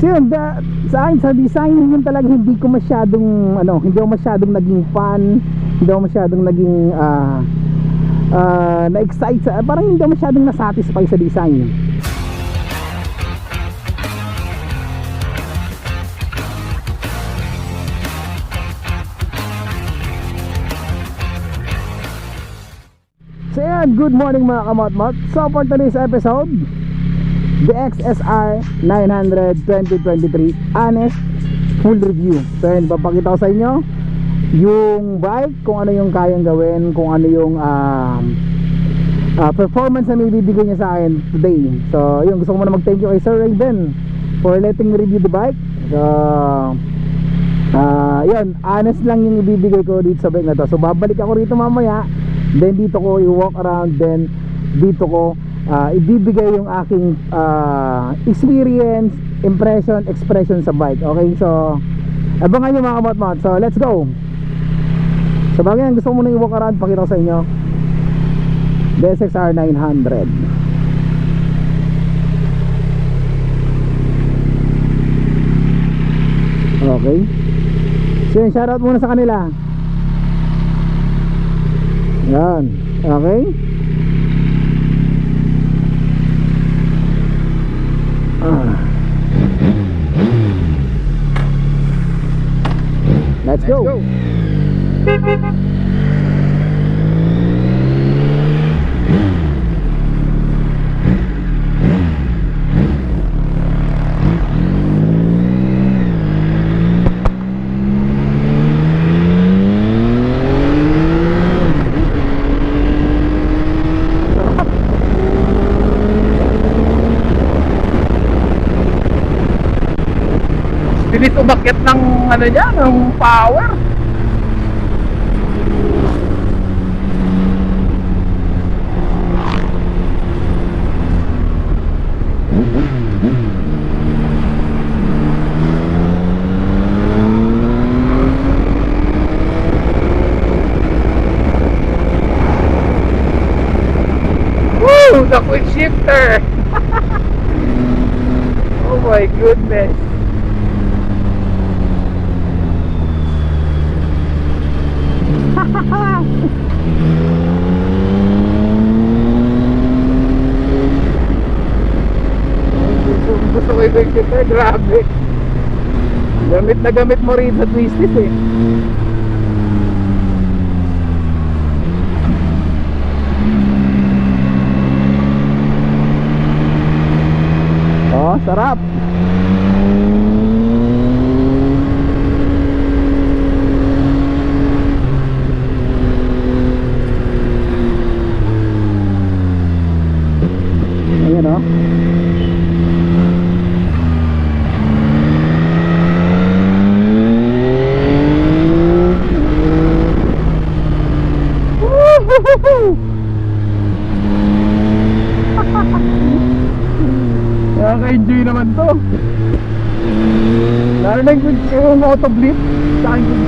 So yun, da, sa akin sa design yun talaga hindi ko masyadong ano, hindi ako masyadong naging fan, hindi ako masyadong naging ah ah, na-excite sa, parang hindi ako masyadong na-satisfy sa design. So yan, good morning mga kamotmot. So for today's episode, the XSR 900 2023 honest full review. So yan, papakita ko sa inyo yung bike, kung ano yung kayang gawin, kung ano yung um, uh, performance na may bibigay niya sa akin today. So yun, gusto ko muna mag-thank you kay Sir Raven for letting me review the bike. So Ah, yun, honest lang yung ibibigay ko dito sa bike na to. So babalik ako rito mamaya, then dito ko i-walk around, then dito ko ah, ibibigay yung aking ah, experience, impression, expression sa bike. Okay, so abangan nyo mga kamot So let's go. Sa bagay yan, gusto ko muna i-walk around, pakita ko sa inyo. DSXR 900. Okay. So yun, shoutout muna sa kanila Yan Okay ah. Let's, go. Bilis umakyat ng ano niya, ng power. Woo! The quick shifter! oh my goodness! gusto, gusto kita, grabe. Gamit na gamit mo rin sa twisties eh. Oh, sarap. Ayan oh. Woo-hoo-hoo-hoo! Nakaka-enjoy naman to. Lalo na yung, yung auto blip sa aking.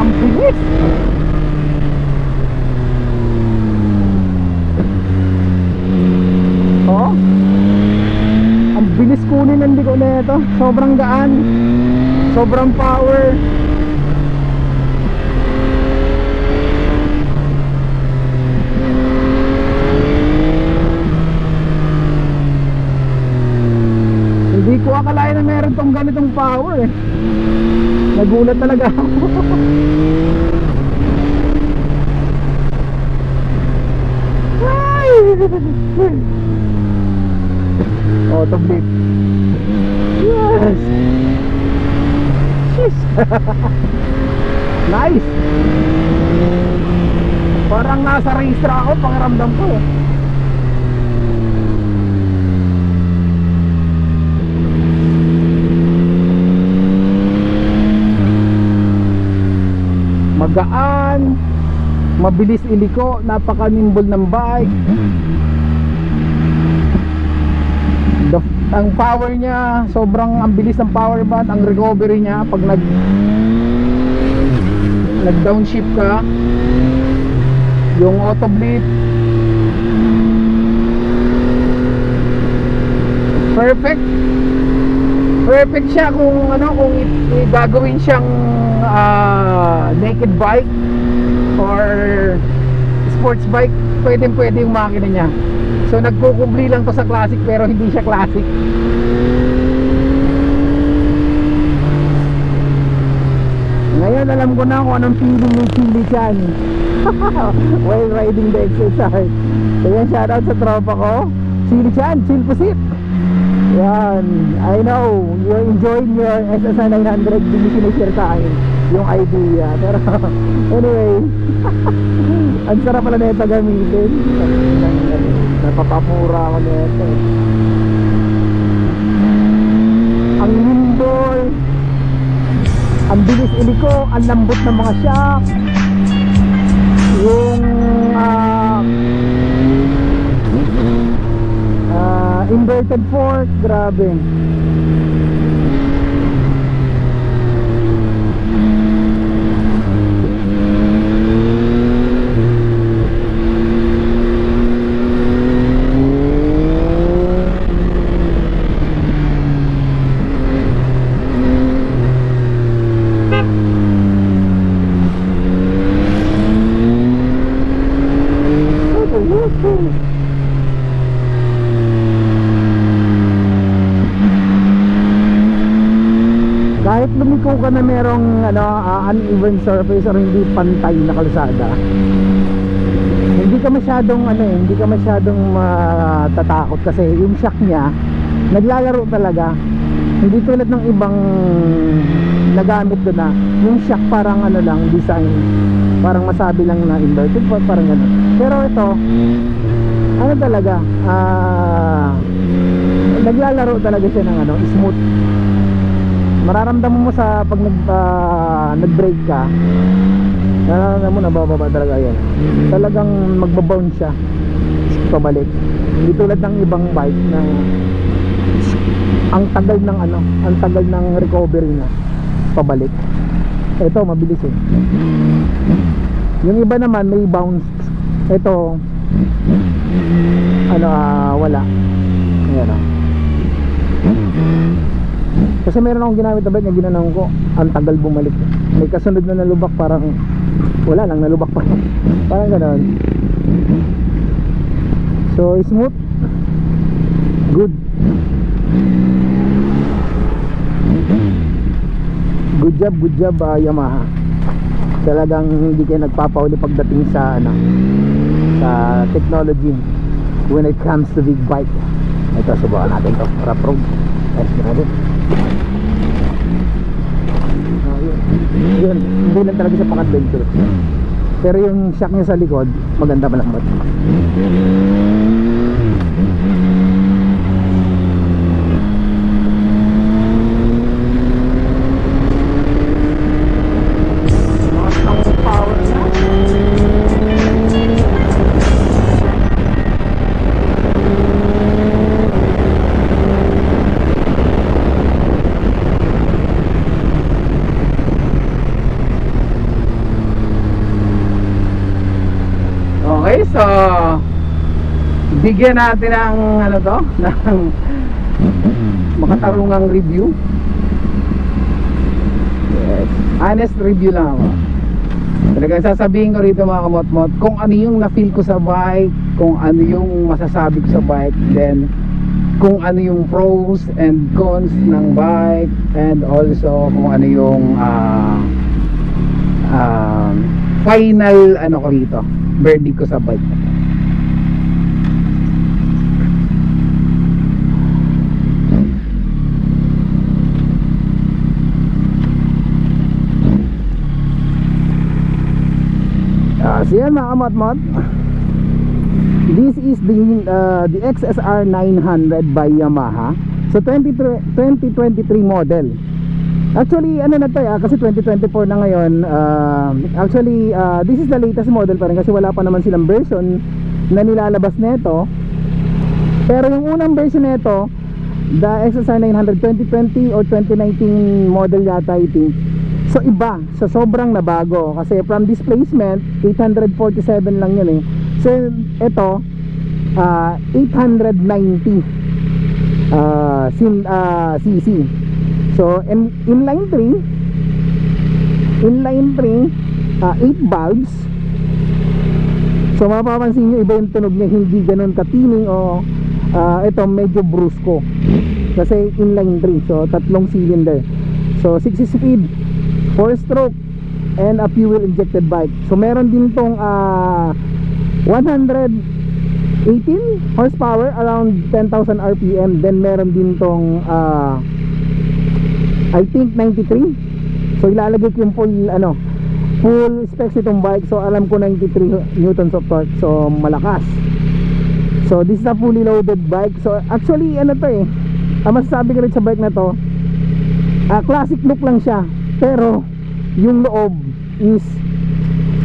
Ang bilis! Oh? Ang bilis kunin ng liko na ito. Sobrang gaan. Sobrang power. Hindi ko akalain na meron tong ganitong power eh. Nagulat talaga ako. Auto flip. Yes! Jeez! nice! Parang nasa racer ako, pangiramdam ko eh. Magaan, mabilis iliko, napaka-nimble ng bike. The ang power niya sobrang ang bilis ng power band ang recovery niya pag nag nag downshift ka. Yung auto bleed perfect. Perfect siya kung ano kung gagawin siyang ah, naked bike or sports bike. Pwede pwede yung makina niya so nagkukubli lang to sa classic pero hindi siya classic. Ngayon alam ko na kung anong feeling yung chili chan. While riding the exercise. So shoutout sa tropa ko. Chili chan, chill pusit Yan, I know. You're enjoying your SSR 900 Hindi sinishare sa akin Yung idea. Pero anyway. Ang sarap pala na ito gamitin Napapapura ako na ito. Ang nimble ang bilis iliko, ang lambot ng mga shock yung ah ah, inverted fork grabe ka na merong ano, ah, uneven surface or hindi pantay na kalsada? Hindi ka masyadong ano eh, hindi ka masyadong matatakot kasi yung shock niya naglalaro talaga. Hindi tulad ng ibang nagamit doon na yung shock parang ano lang design. Parang masabi lang na inverted parang gano'n pero ito ano talaga ah naglalaro talaga siya ng ano smooth mararamdaman mo sa pag nag ah, nag-brake ka. Nararamdaman mo nabababa talaga yan talagang magbabounce siya pabalik. Hindi tulad ng ibang bike na ang tagal ng ano ang tagal ng recovery niya pabalik. Ito mabilis eh. Yung iba naman may bounce. Ito ano ah wala. Ayan ah kasi meron akong ginamit na bike na ginanong ko. Ang tagal bumalik. May kasunod na nalubak parang wala lang nalubak pa parang ganon. So smooth. Good. Good job good job ah, Yamaha. Talagang hindi kayo nagpapauli pagdating sa ano sa technology when it comes to big bike. Ito subukan natin to. Rough road. Ay grabe. Ah, yun. hindi lang talaga siya pang adventure pero yung shock niya sa likod maganda malambot so bigyan natin ng ano to, ng makatarungang review. Honest review lang ako. Talagang sasabihin ko rito mga kamot-mot kung ano yung na-feel ko sa bike, kung ano yung masasabi ko sa bike, then kung ano yung pros and cons ng bike and also kung ano yung ah ah, final ano ko rito verdict ko sa bike Ah, so yan mga kamatmat. This is the uh, the XSR 900 by Yamaha. So 23 2023 model Actually ano na to ah, kasi 2024 na ngayon ah, Actually ah, this is the latest model pa rin kasi wala pa naman silang version na nilalabas nito Pero yung unang version nito the XSR 900 2020 or 2019 model yata I think. So iba. So sobrang nabago. Kasi from displacement 847 lang yun eh. So ito ah 890 ah sin ah cc so in inline 3 inline 3 ah 8 valves So mapapansin nyo iba yung tunog niya hindi ganun katining o ah, ito medyo brusco kasi inline 3 so tatlong cylinder. So 6 speed 4 stroke and a fuel injected bike. So meron din tong ah, 118 horsepower around 10,000 rpm then meron din tong ah, I think 93 so ilalagay ko yung full ano full specs itong bike. So alam ko 93 newtons of torque. So malakas. So this is a fully loaded bike. So actually ano to eh ang masasabi ko rin sa bike na to ah, classic look lang siya. Pero yung loob is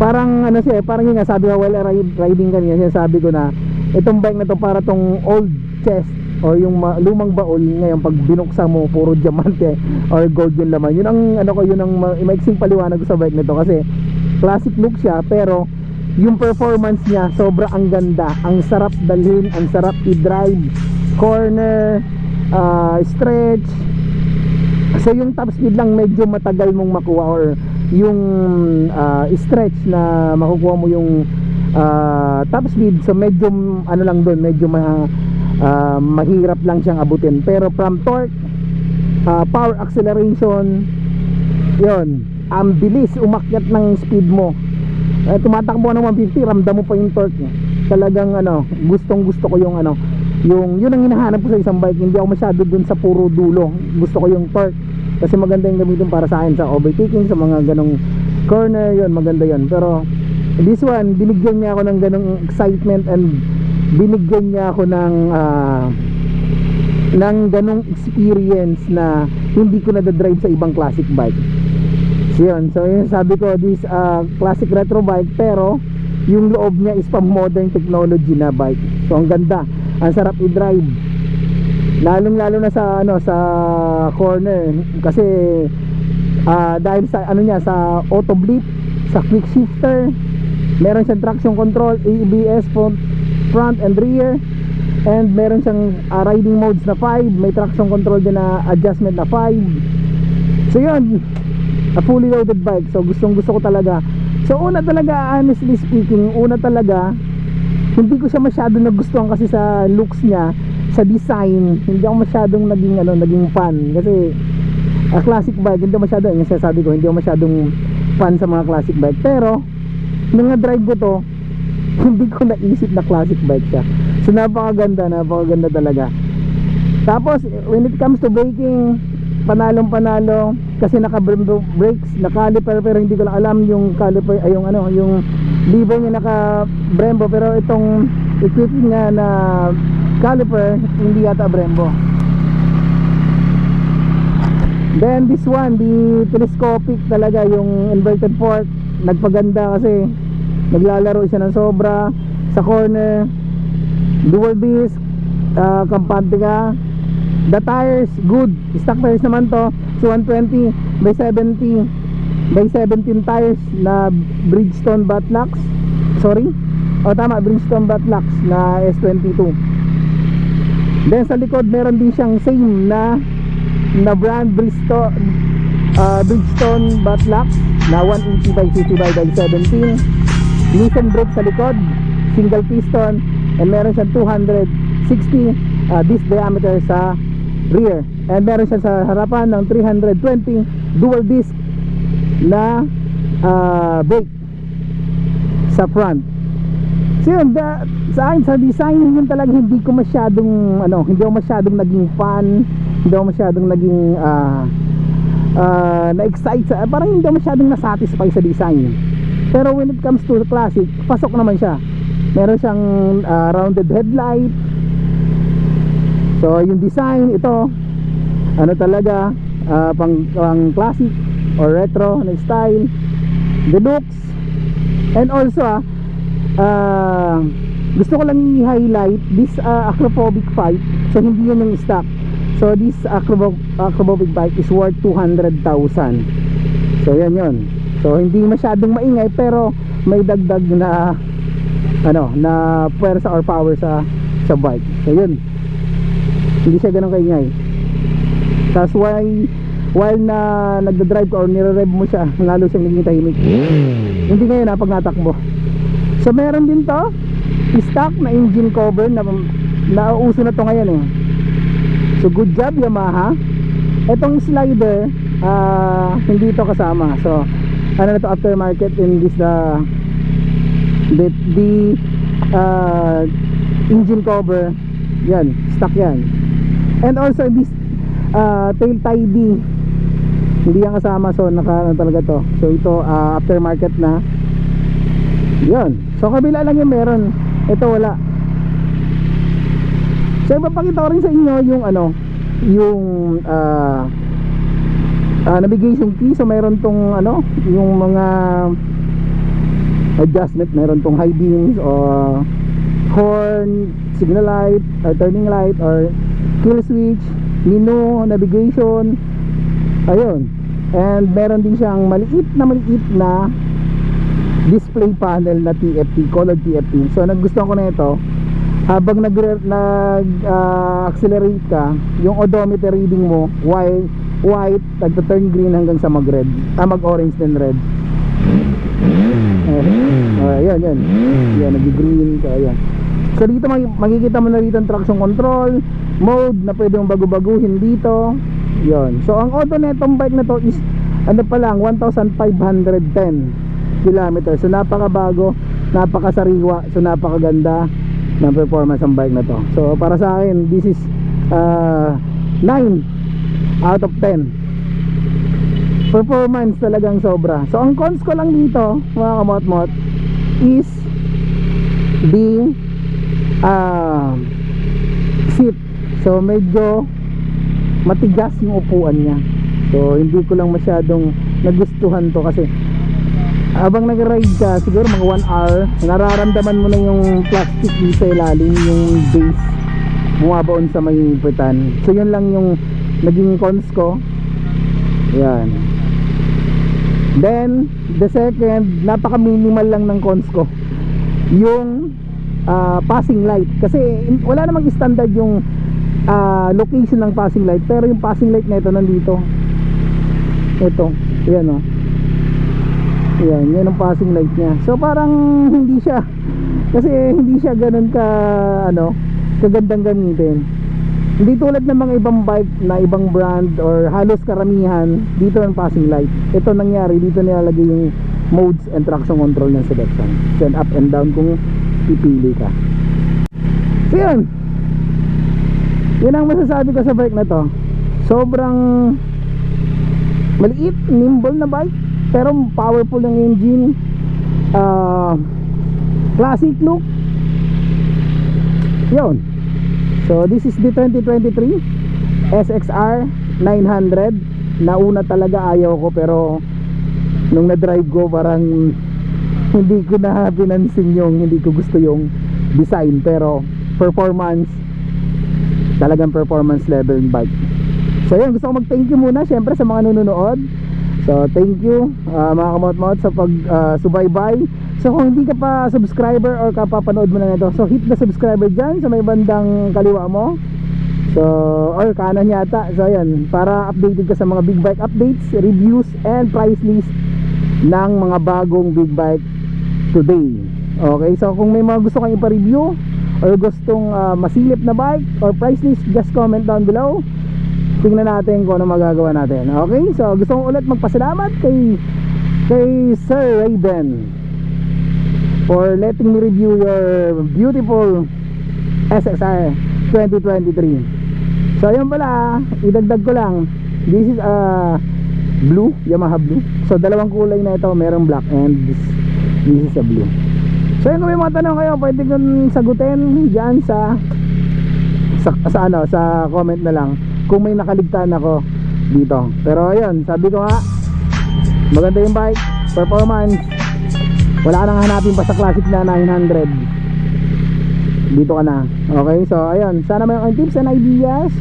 parang ano siya eh, parang yung nga sabi ko while riding kanina sinasabi ko na itong bike na to para tong old chest or yung ma- lumang baul ngayon pag binuksan mo puro diamante or gold yung laman yun ang ano ko yun ang ma- maiksing paliwanag sa bike nito kasi classic look siya pero yung performance niya sobra ang ganda. Ang sarap dalhin ang sarap i-drive. Corner ah, stretch. So yung top speed lang medyo matagal mong makuha or yung ah, stretch na makukuha mo yung ah, top speed. So medyo ano lang doon medyo ma, ah, mahirap lang siyang abutin. Pero from torque ah, power acceleration yon ang bilis umakyat ng speed mo. Eh, tumatakbo ng 150 ramdam mo pa yung torque niya. Talagang ano gustong gusto ko yung ano yung yun ang hinahanap ko sa isang bike. Hindi ako masyado dun sa puro dulo. Gusto ko yung torque. Kasi maganda yung gamitin para sa akin sa overtaking sa mga ganong corner yun maganda yun. Pero this one binigyan niya ako ng ganong excitement and binigyan niya ako ng ah, ng ganong experience na hindi ko na-drive sa ibang classic bike. So yun, so yun sabi ko this uh, classic retro bike pero yung loob niya is pang modern technology na bike. So ang ganda, ang sarap i-drive. Lalong lalo na sa ano sa corner. Kasi ah, dahil sa ano niya sa auto blip, sa quick shifter, meron siyang traction control, ABS front, and rear. And meron siyang ah, riding modes na 5, may traction control din na adjustment na 5. So yun, a fully loaded bike. So gustong gusto ko talaga. So una talaga honestly speaking una talaga hindi ko siya masyado nagustuhan kasi sa looks niya sa design hindi ako masyadong naging ano naging fan. Kasi a classic bike hindi masyado yung sinasabi ko hindi ako masyadong fan sa mga classic bike. Pero nung na-drive ko to hindi ko naisip na classic bike siya. So napakaganda napakaganda talaga. Tapos when it comes to braking panalong panalo kasi naka brakes na caliper pero hindi ko lang alam yung caliper ay yung ano yung lever niya naka Brembo pero itong equipped niya na caliper hindi yata Brembo. Then this one the telescopic talaga yung inverted fork. Nagpaganda kasi naglalaro siya ng sobra. Sa corner dual disc uh, kampante ka. The tires good. Stock tires naman to. So 120 by 70 by 17 tires na Bridgestone Batlux sorry? O tama Bridgestone Batlux na S22 then sa likod meron din siyang same na na brand Bridgestone uh, Bridgestone Batlux na 180 by 50 by, by 17 Nissan brake sa likod single piston and meron siyang 260 uh, disc diameter sa rear. And meron siya sa harapan ng 320 dual disc na ah, brake sa front. So yun da, sa sa design yun talaga hindi ko masyadong ano hindi ako masyadong naging fan hindi ako masyadong naging ah ah, na-excite sa, parang hindi ako masyadong nasatisfy sa design pero when it comes to classic pasok naman siya. Meron siyang ah, rounded headlight. So yung design ito ano talaga ah, pang, pang classic or retro na style. Looks. And also ah, ah, gusto ko lang i-highlight this ah, acrophobic 5 so hindi yun yung stock. So this acrobo acrobatic bike is worth 200,000. So yan yon. So hindi masyadong maingay pero may dagdag na ano na puwersa or power sa sa bike. So yun. Hindi siya ganun kaingay. That's why while na nagda-drive ka or nire-rev mo siya, lalo siyang naging tahimik. Hindi ngayon na pag natakbo. So meron din to stock na engine cover na nauuso na to ngayon eh. So good job Yamaha. Etong slider ah, hindi to kasama. So ano na to aftermarket in this the the, the ah, engine cover. Yan stock yan. And also this uh, tail tidy. Hindi yan kasama so naka ano talaga to. So ito ah, aftermarket na. Yun so kabila lang yung meron. Ito wala. So ipapakita ko rin sa inyo yung ano yung ah ah, navigation key so meron tong ano yung mga adjustment. Meron tong high beams or horn signal light or turning light or kill switch menu navigation. Ayun. And meron din siyang maliit na maliit na display panel na TFT colored TFT so nagustuhan ko na ito. Habang nag, nag ah, accelerate ka yung odometer reading mo white white nagta-turn green hanggang sa mag red ah mag orange then red. Eh, oh, yan yan yan nag-green ka yan so dito makikita mo na rito ang traction control mode na pwede mong bago-baguhin dito. Yon so ang auto netong bike na to is ano pa lang 1510 kilometers. So napakabago napakasariwa so napakaganda ng performance ng bike na to. So para sa akin this is uh, 9 out of 10 performance talagang sobra. So ang cons ko lang dito mga kamot-mot is the uh, seat. So medyo matigas yung upuan niya. So hindi ko lang masyadong nagustuhan to kasi habang nag-ride ka siguro mga 1 hour nararamdaman mo na yung plastic dito sa ilalim yung base bumabaon sa may puwetan so yun lang yung naging cons ko. Yan. Then the second napaka minimal lang ng cons ko. Yung ah, passing light. Kasi wala namang standard yung ah, location ng passing light. Pero yung passing light na ito nandito. Ito. Yan o yan yan ang passing light niya. So parang hindi siya. Kasi hindi siya ganun ka ano kagandang gamitin hindi tulad ng mga ibang bike na ibang brand or halos karamihan dito ang passing light. Ito nangyari dito nilalagay yung modes and traction control ng selection. Send up and down kung pipili ka. So yun. Yun ang masasabi ko sa bike na to. Sobrang maliit, nimble na bike pero powerful ng engine. Ah classic look. Yun so this is the 2023 SXR 900 nauna talaga ayaw ko pero nung na-drive ko parang hindi ko na pinansin yung hindi ko gusto yung design. Pero performance talagang performance level ng bike. So yun gusto ko mag thank you muna syempre sa mga nanonood. So thank you uh, mga kamot-mot sa pag uh, subaybay so kung hindi ka pa subscriber or kapapanood mo na ito so hit the subscriber dyan sa may bandang kaliwa mo So, or kanan yata. So, ayan. Para updated ka sa mga big bike updates, reviews, and price list ng mga bagong big bike today. Okay, so kung may mga gusto kang ipa-review or gustong ah, masilip na bike or price list, just comment down below. Tingnan natin kung ano magagawa natin. Okay, so gusto ko ulit magpasalamat kay kay Sir Raven for letting me review your beautiful SXR 2023. So ayun pala, idagdag ko lang. This is a blue, Yamaha blue. So dalawang kulay na ito, merong black and this, this is a blue. So yun kung may mga tanong kayo, pwede kong sagutin diyan sa, sa sa ano, sa comment na lang kung may nakaligtaan ako dito. Pero ayun, sabi ko nga maganda yung bike, performance. Wala nang hanapin pa sa classic na 900 dito ka na okay so ayun sana may mga tips and ideas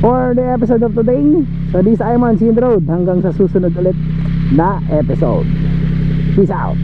for the episode of today. So this I Monsin Road hanggang sa susunod ulit na episode. Peace out.